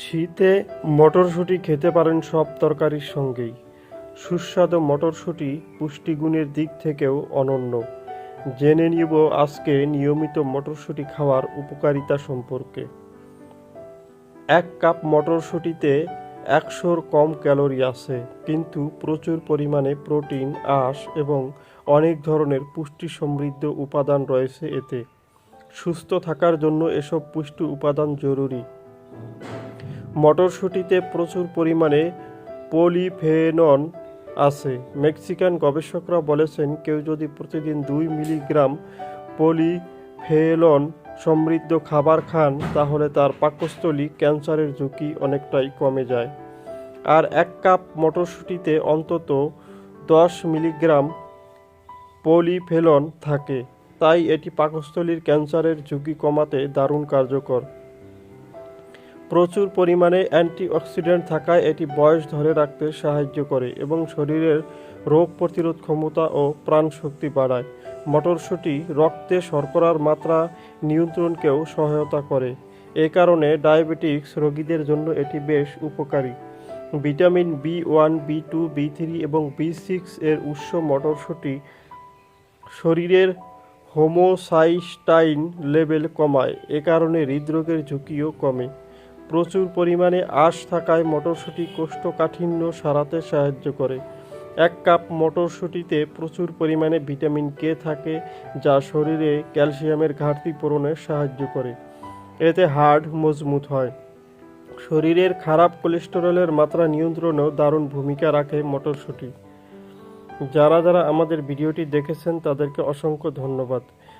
শীতে মটরশুঁটি খেতে পারেন সব তরকারির সঙ্গেই। সুস্বাদু মটরশুঁটি পুষ্টিগুণের দিক থেকেও অনন্য। জেনে নিব আজকে নিয়মিত মটরশুঁটি খাওয়ার উপকারিতা সম্পর্কে। এক কাপ মটরশুঁটিতে একশোর কম ক্যালোরি আছে, কিন্তু প্রচুর পরিমাণে প্রোটিন, আঁশ এবং অনেক ধরনের পুষ্টি সমৃদ্ধ উপাদান রয়েছে এতে। সুস্থ থাকার জন্য এসব পুষ্টি উপাদান জরুরি। মটরশুঁটিতে প্রচুর পরিমাণে পলিফেনন আছে। মেক্সিকান গবেষকরা বলেছেন, কেউ যদি প্রতিদিন দুই মিলিগ্রাম পলিফেলন সমৃদ্ধ খাবার খান, তাহলে তার পাকস্থলী ক্যান্সারের ঝুঁকি অনেকটাই কমে যায়। আর এক কাপ মটরশুঁটিতে অন্তত দশ মিলিগ্রাম পলিফেলন থাকে। তাই এটি পাকস্থলীর ক্যান্সারের ঝুঁকি কমাতে দারুণ কার্যকর। প্রচুর পরিমাণে অ্যান্টিঅক্সিডেন্ট থাকায় এটি বয়স ধরে রাখতে সাহায্য করে এবং শরীরের রোগ প্রতিরোধ ক্ষমতা ও প্রাণশক্তি বাড়ায়। মটরশুঁটি রক্তে শর্করার মাত্রা নিয়ন্ত্রণকেও সহায়তা করে। এ কারণে ডায়াবেটিক্স রোগীদের জন্য এটি বেশ উপকারী। Vitamin B one, B two, B three এবং বি সিক্স এর উৎস মটরশুঁটি শরীরের হোমোসাইস্টাইন লেভেল কমায়। এ কারণে হৃদরোগের ঝুঁকিও কমে। প্রচুর পরিমাণে আঁশ থাকায় মটরশুঁটি কোষ্ঠকাঠিন্য সারাতে সাহায্য করে। এক কাপ মটরশুঁটিতে প্রচুর পরিমাণে ভিটামিন কে থাকে, যা শরীরে ক্যালসিয়ামের ঘাটতি পূরণে সাহায্য করে। এতে হাড় মজবুত হয়। শরীরের খারাপ কোলেস্টেরলের মাত্রা নিয়ন্ত্রণেও দারুণ ভূমিকা রাখে মটরশুঁটি। যারা যারা আমাদের ভিডিওটি দেখেছেন, তাদেরকে অসংখ্য ধন্যবাদ।